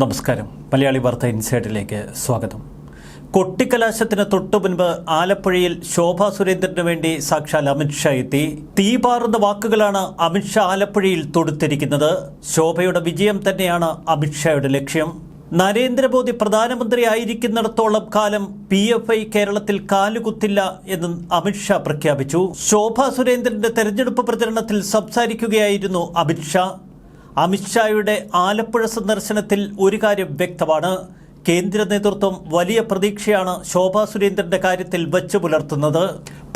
നമസ്കാരം. മലയാളി വാർത്ത ഇൻസൈഡിലേക്ക് സ്വാഗതം. കൊട്ടിക്കലാശത്തിന് തൊട്ടു മുൻപ് ആലപ്പുഴയിൽ ശോഭാ സുരേന്ദ്രന് വേണ്ടി സാക്ഷാൽ അമിത്ഷാ എത്തി. തീപാറുന്ന വാക്കുകളാണ് അമിത്ഷാ ആലപ്പുഴയിൽ തൊടുത്തിരിക്കുന്നത്. ശോഭയുടെ വിജയം തന്നെയാണ് അമിത്ഷായുടെ ലക്ഷ്യം. നരേന്ദ്രമോദി പ്രധാനമന്ത്രി ആയിരിക്കുന്നിടത്തോളം കാലം പി എഫ് ഐ കേരളത്തിൽ കാലുകുത്തില്ല എന്ന് അമിത്ഷാ പ്രഖ്യാപിച്ചു. ശോഭാ സുരേന്ദ്രന്റെ തെരഞ്ഞെടുപ്പ് പ്രചരണത്തിൽ സംസാരിക്കുകയായിരുന്നു അമിത്ഷാ അമിത്ഷായുടെ ആലപ്പുഴ സന്ദർശനത്തിൽ ഒരു കാര്യം വ്യക്തമാണ്. കേന്ദ്ര നേതൃത്വം വലിയ പ്രതീക്ഷയാണ് ശോഭാ സുരേന്ദ്രന്റെ കാര്യത്തിൽ വച്ചു പുലർത്തുന്നത്.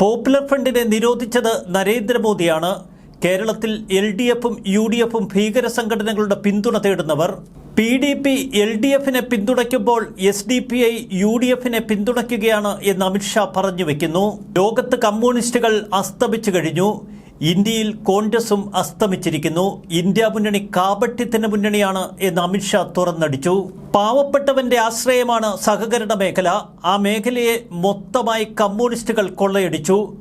പോപ്പുലർ ഫ്രണ്ടിനെ നിരോധിച്ചത് നരേന്ദ്രമോദിയാണ്. കേരളത്തിൽ എൽ ഡി എഫും യു ഡി എഫും ഭീകര സംഘടനകളുടെ പിന്തുണ തേടുന്നവർ. P D P L D എഫിനെ പിന്തുണയ്ക്കുമ്പോൾ S D P I U D എഫിനെ പിന്തുണയ്ക്കുകയാണ് എന്ന് അമിത്ഷാ പറഞ്ഞു വെക്കുന്നു. ലോകത്ത് കമ്മ്യൂണിസ്റ്റുകൾ അസ്തമിച്ചു കഴിഞ്ഞു. ഇന്ത്യയിൽ കോൺഗ്രസും അസ്തമിച്ചിരിക്കുന്നു. ഇന്ത്യ മുന്നണി കാപട്യത്തിന്റെ മുന്നണിയാണ് എന്ന് അമിത്ഷാ തുറന്നടിച്ചു. പാവപ്പെട്ടവന്റെ ആശ്രയമാണ് സഹകരണ മേഖല. ആ മേഖലയെ മൊത്തമായി കമ്മ്യൂണിസ്റ്റുകൾ കൊള്ളയടിച്ചു.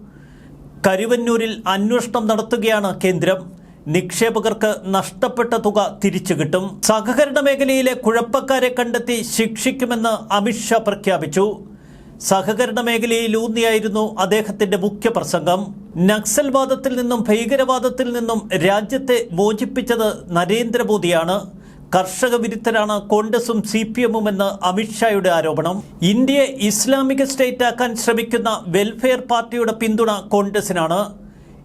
കരുവന്നൂരിൽ അന്വേഷണം നടത്തുകയാണ് കേന്ദ്രം. നിക്ഷേപകർക്ക് നഷ്ടപ്പെട്ട തുക തിരിച്ചു കിട്ടും. സഹകരണ മേഖലയിലെ കുഴപ്പക്കാരെ കണ്ടെത്തി ശിക്ഷിക്കുമെന്ന് അമിത്ഷാ പ്രഖ്യാപിച്ചു. സഹകരണ മേഖലയിൽ ഊന്നിയായിരുന്നു അദ്ദേഹത്തിന്റെ മുഖ്യ പ്രസംഗം നക്സൽവാദത്തിൽ നിന്നും ഭീകരവാദത്തിൽ നിന്നും രാജ്യത്തെ മോചിപ്പിച്ചത് നരേന്ദ്രമോദിയാണ്. കർഷക വിരുദ്ധരാണ് കോൺഗ്രസും സി പി എമ്മും എന്ന് അമിത്ഷായുടെ ആരോപണം. ഇന്ത്യയെ ഇസ്ലാമിക സ്റ്റേറ്റ് ആക്കാൻ ശ്രമിക്കുന്ന വെൽഫെയർ പാർട്ടിയുടെ പിന്തുണ കോൺഗ്രസിനാണ്.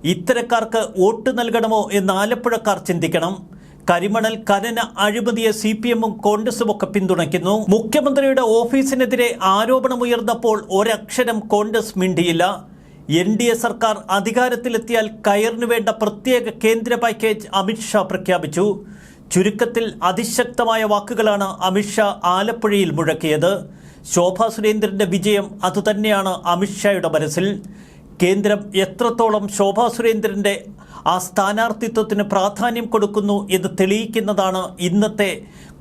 ഇത്തരക്കാർക്ക് വോട്ട് നൽകണമോ എന്ന് ആലപ്പുഴക്കാർ ചിന്തിക്കണം. കരിമണൽ കനന അഴിമതിയെ സി പി എമ്മും കോൺഗ്രസും ഒക്കെ പിന്തുണയ്ക്കുന്നു. മുഖ്യമന്ത്രിയുടെ ഓഫീസിനെതിരെ ആരോപണമുയർന്നപ്പോൾ ഒരക്ഷരം കോൺഗ്രസ് മിണ്ടിയില്ല. എൻ ഡി എ സർക്കാർ അധികാരത്തിലെത്തിയാൽ കയറിനു വേണ്ട പ്രത്യേക കേന്ദ്ര പാക്കേജ് അമിത്ഷാ പ്രഖ്യാപിച്ചു. ചുരുക്കത്തിൽ അതിശക്തമായ വാക്കുകളാണ് അമിത്ഷാ ആലപ്പുഴയിൽ മുഴക്കിയത്. ശോഭാ സുരേന്ദ്രന്റെ വിജയം അതുതന്നെയാണ് അമിത്ഷായുടെ മനസ്സിൽ. കേന്ദ്രം എത്രത്തോളം ശോഭാ സുരേന്ദ്രന്റെ ആ സ്ഥാനാർത്ഥിത്വത്തിന് പ്രാധാന്യം കൊടുക്കുന്നു എന്ന് തെളിയിക്കുന്നതാണ് ഇന്നത്തെ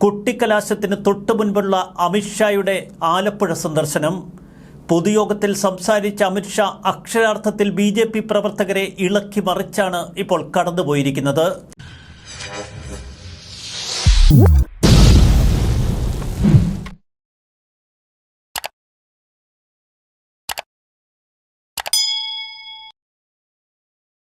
കുട്ടിക്കലാശത്തിന് തൊട്ടു മുൻപുള്ള അമിത്ഷായുടെ ആലപ്പുഴ സന്ദർശനം. പൊതുയോഗത്തിൽ സംസാരിച്ച അമിത്ഷാ അക്ഷരാർത്ഥത്തിൽ ബി ജെ പി പ്രവർത്തകരെ ഇളക്കി മറിച്ചാണ് ഇപ്പോൾ കടന്നുപോയിരിക്കുന്നത്.